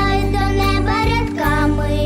Піднімаюсь до неба рядками.